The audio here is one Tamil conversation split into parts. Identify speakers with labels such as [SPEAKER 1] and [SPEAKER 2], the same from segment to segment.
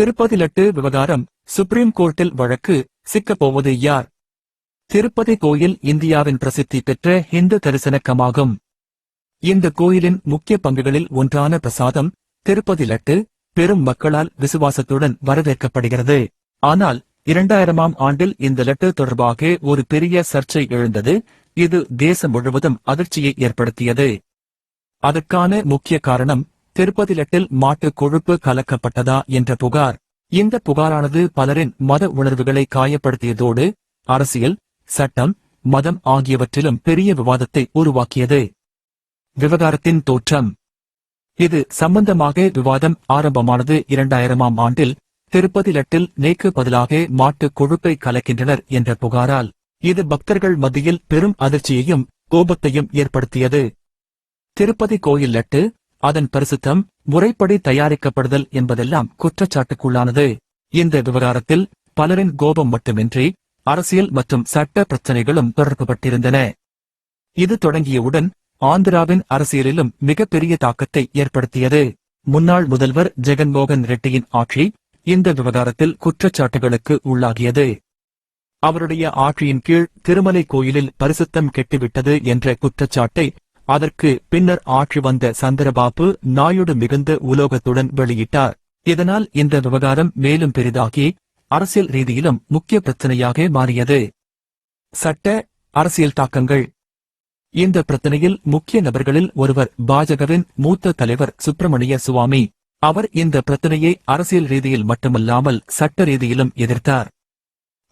[SPEAKER 1] திருப்பதி லட்டு விவகாரம் சுப்ரீம் கோர்ட்டில் வழக்கு சிக்கப்போவது யார்? திருப்பதி கோயில் இந்தியாவின் பிரசித்தி பெற்ற இந்து தரிசனக்கமாகும். இந்த கோயிலின் முக்கிய பங்குகளில் ஒன்றான பிரசாதம் திருப்பதி லட்டு பெரும் மக்களால் விசுவாசத்துடன் வரவேற்கப்படுகிறது. ஆனால் இரண்டாயிரமாம் ஆண்டில் இந்த லட்டு தொடர்பாக ஒரு பெரிய சர்ச்சை எழுந்தது. இது தேசம் முழுவதும் அதிர்ச்சியை ஏற்படுத்தியது. அதற்கான முக்கிய காரணம் திருப்பதி லட்டில் மாட்டு கொழுப்பு கலக்கப்பட்டதா என்ற புகார். இந்த புகாரானது பலரின் மத உணர்வுகளை காயப்படுத்தியதோடு அரசியல் சட்டம் மதம் ஆகியவற்றிலும் பெரிய விவாதத்தை உருவாக்கியது. விவகாரத்தின் தோற்றம். இது சம்பந்தமாக விவாதம் ஆரம்பமானது இரண்டாயிரமாம் ஆண்டில் திருப்பதி லட்டில் நேக்கு பதிலாக மாட்டு கொழுப்பை கலக்கின்றனர் என்ற புகாரால் இது பக்தர்கள் மத்தியில் பெரும் அதிர்ச்சியையும் கோபத்தையும் ஏற்படுத்தியது. திருப்பதி கோயில் லட்டு அதன் பரிசுத்தம் முறைப்படி தயாரிக்கப்படுதல் என்பதெல்லாம் குற்றச்சாட்டுக்குள்ளானது. இந்த விவகாரத்தில் பலரின் கோபம் மட்டுமின்றி அரசியல் மற்றும் சட்ட பிரச்சனைகளும் தொடர்புபட்டிருந்தன. இது தொடங்கியவுடன் ஆந்திராவின் அரசியலிலும் மிகப்பெரிய தாக்கத்தை ஏற்படுத்தியது. முன்னாள் முதல்வர் ஜெகன்மோகன் ரெட்டியின் ஆட்சி இந்த விவகாரத்தில் குற்றச்சாட்டுகளுக்கு உள்ளாகியது. அவருடைய ஆட்சியின் கீழ் திருமலை கோயிலில் பரிசுத்தம் கெட்டுவிட்டது என்ற குற்றச்சாட்டை அதற்கு பின்னர் ஆட்சி வந்த சந்திரபாபு நாயுடு மிகுந்த உலோகத்துடன் வெளியிட்டார். இதனால் இந்த விவகாரம் மேலும் பெரிதாகி அரசியல் ரீதியிலும் முக்கிய பிரச்சனையாக மாறியது. சட்ட அரசியல் தாக்கங்கள். இந்த பிரச்சனையில் முக்கிய நபர்களில் ஒருவர் பாஜகவின் மூத்த தலைவர் சுப்பிரமணிய சுவாமி. அவர் இந்த பிரச்சனையை அரசியல் ரீதியில் மட்டுமல்லாமல் சட்ட ரீதியிலும் எதிர்த்தார்.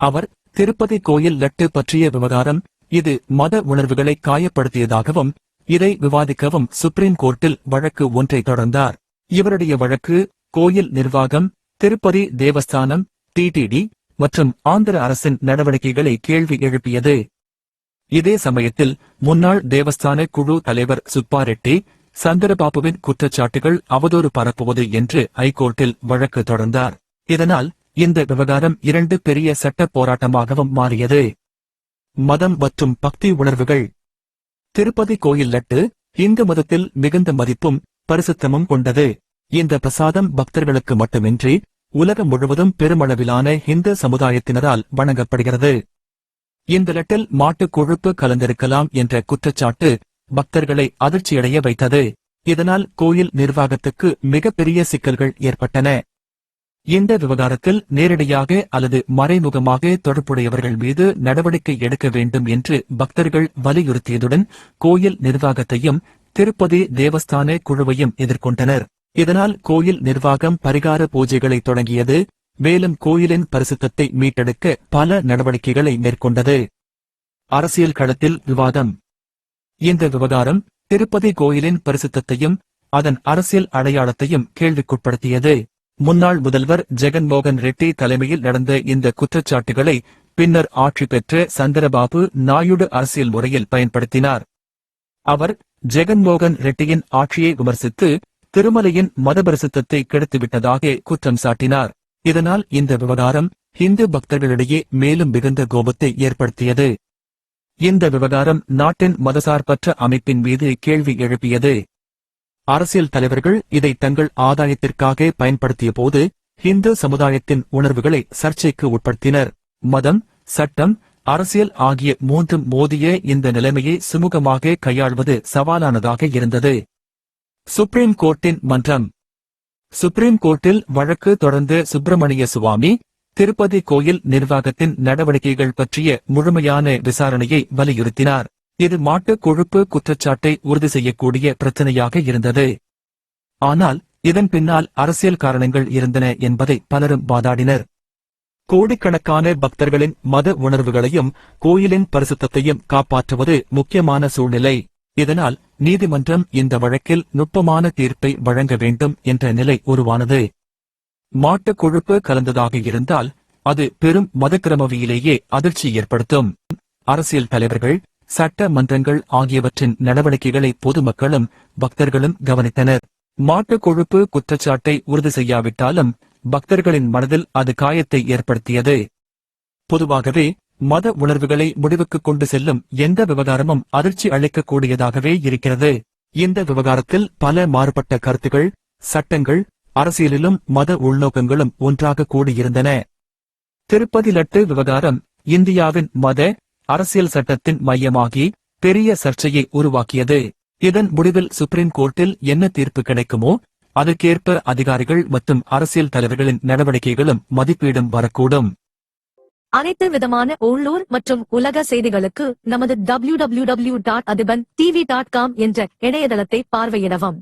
[SPEAKER 1] அவர் திருப்பதி கோயில் லட்டு பற்றிய விவகாரம் இது மத உணர்வுகளை காயப்படுத்தியதாகவும் இதை விவாதிக்கவும். சுப்ரீம் கோர்ட்டில் வழக்கு ஒன்றை தொடர்ந்தார். இவருடைய வழக்கு கோயில் நிர்வாகம் திருப்பதி தேவஸ்தானம் டிடிடி மற்றும் ஆந்திர அரசின் நடவடிக்கைகளை கேள்வி எழுப்பியது. இதே சமயத்தில் முன்னாள் தேவஸ்தான குழு தலைவர் சுப்பா ரெட்டி சந்திரபாபுவின் குற்றச்சாட்டுகள் அவதூறு பரப்புவது என்று ஐகோர்ட்டில் வழக்கு தொடர்ந்தார். இதனால் இந்த விவகாரம் இரண்டு பெரிய சட்ட போராட்டமாகவும் மாறியது. மதம் மற்றும் பக்தி உணர்வுகள் திருப்பதி கோயில் லட்டு இந்து மதத்தில் மிகுந்த மதிப்பும் பரிசுத்தமும் கொண்டது. இந்த பிரசாதம் பக்தர்களுக்கு மட்டுமின்றி உலகம் முழுவதும் பெருமளவிலான இந்து சமுதாயத்தினரால் வணங்கப்படுகிறது. இந்த லட்டில் மாட்டுக் கொழுப்பு கலந்திருக்கலாம் என்ற குற்றச்சாட்டு பக்தர்களை அதிர்ச்சியடைய வைத்தது. இதனால் கோயில் நிர்வாகத்துக்கு மிகப்பெரிய சிக்கல்கள் ஏற்பட்டன. இந்த விவகாரத்தில் நேரடியாக அல்லது மறைமுகமாக தொடர்புடையவர்கள் மீது நடவடிக்கை எடுக்க வேண்டும் என்று பக்தர்கள் வலியுறுத்தியதுடன் கோயில் நிர்வாகத்தையும் திருப்பதி தேவஸ்தான குழுவையும் எதிர்கொண்டனர். இதனால் கோயில் நிர்வாகம் பரிகார பூஜைகளை தொடங்கியது. மேலும் கோயிலின் பரிசுத்தத்தை மீட்டெடுக்க பல நடவடிக்கைகளை மேற்கொண்டது. அரசியல் களத்தில் விவாதம். இந்த விவகாரம் திருப்பதி கோயிலின் பரிசுத்தத்தையும் அதன் அரசியல் அடையாளத்தையும் கேள்விக்குட்படுத்தியது. முன்னாள் முதல்வர் ஜெகன்மோகன் ரெட்டி தலைமையில் நடந்த இந்த குற்றச்சாட்டுகளை பின்னர் ஆட்சி பெற்ற சந்திரபாபு நாயுடு அரசியல் முறையில் பயன்படுத்தினார். அவர் ஜெகன்மோகன் ரெட்டியின் ஆட்சியை விமர்சித்து திருமலையின் மதபரிசுத்தத்தை கெடுத்துவிட்டதாக குற்றம் சாட்டினார். இதனால் இந்த விவகாரம் இந்து பக்தர்களிடையே மேலும் மிகுந்த கோபத்தை ஏற்படுத்தியது. இந்த விவகாரம் நாட்டின் மதசார்பற்ற அமைப்பின் மீது கேள்வி எழுப்பியது. அரசியல் தலைவர்கள் இதை தங்கள் ஆதாயத்திற்காக பயன்படுத்திய போது இந்து சமுதாயத்தின் உணர்வுகளை சர்ச்சைக்கு உட்படுத்தினர். மதம் சட்டம் அரசியல் ஆகிய மூன்றும் மோதிய இந்த நிலைமையை சுமூகமாக கையாள்வது சவாலானதாக இருந்தது. சுப்ரீம் கோர்ட்டின் மன்றம். சுப்ரீம் கோர்ட்டில் வழக்கு தொடர்ந்த சுப்பிரமணிய சுவாமி திருப்பதி கோயில் நிர்வாகத்தின் நடவடிக்கைகள் பற்றிய முழுமையான விசாரணையை வலியுறுத்தினார். இது மாட்டுக் கொழுப்பு குற்றச்சாட்டை உறுதி செய்யக்கூடிய பிரச்சனையாக இருந்தது. ஆனால் இதன் பின்னால் அரசியல் காரணங்கள் இருந்தன என்பதை பலரும் வாதாடினர். கோடிக்கணக்கான பக்தர்களின் மத உணர்வுகளையும் கோயிலின் பரிசுத்தத்தையும் காப்பாற்றுவது முக்கியமான சூழ்நிலை. இதனால் நீதிமன்றம் இந்த வழக்கில் நுட்பமான தீர்ப்பை வழங்க வேண்டும் என்ற நிலை உருவானது. மாட்டுக் கொழுப்பு கலந்ததாக இருந்தால் அது பெரும் மதக்கிரமவியிலேயே அதிர்ச்சி ஏற்படுத்தும். அரசியல் தலைவர்கள் சட்ட மன்றங்கள் ஆகியவற்றின் நடவடிக்கைகளை பொதுமக்களும் பக்தர்களும் கவனித்தனர். மாட்டுக் கொழுப்பு குற்றச்சாட்டை உறுதி செய்யாவிட்டாலும் பக்தர்களின் மனதில் அது காயத்தை ஏற்படுத்தியது. பொதுவாகவே மத உணர்வுகளை முடிவுக்கு கொண்டு செல்லும் எந்த விவகாரமும் அதிர்ச்சி அளிக்கக்கூடியதாகவே இருக்கிறது. இந்த விவகாரத்தில் பல மாறுபட்ட கருத்துகள் சட்டங்கள் அரசியலிலும் மத உள்நோக்கங்களும் ஒன்றாக கூடியிருந்தன. திருப்பதி லட்டு விவகாரம் இந்தியாவின் மத அரசியல் சட்டத்தின் மையமாகி பெரிய சர்ச்சையை உருவாக்கியது. இதன் முடிவில் சுப்ரீம் கோர்ட்டில் என்ன தீர்ப்பு கிடைக்குமோ அதற்கேற்ப அதிகாரிகள் மற்றும் அரசியல் தலைவர்களின் நடவடிக்கைகளும் மதிப்பீடும் வரக்கூடும்.
[SPEAKER 2] அனைத்து விதமான உள்ளூர் மற்றும் உலக செய்திகளுக்கு நமது W W W dot Athiban TV dot com என்ற இணையதளத்தை பார்வையிடவும்.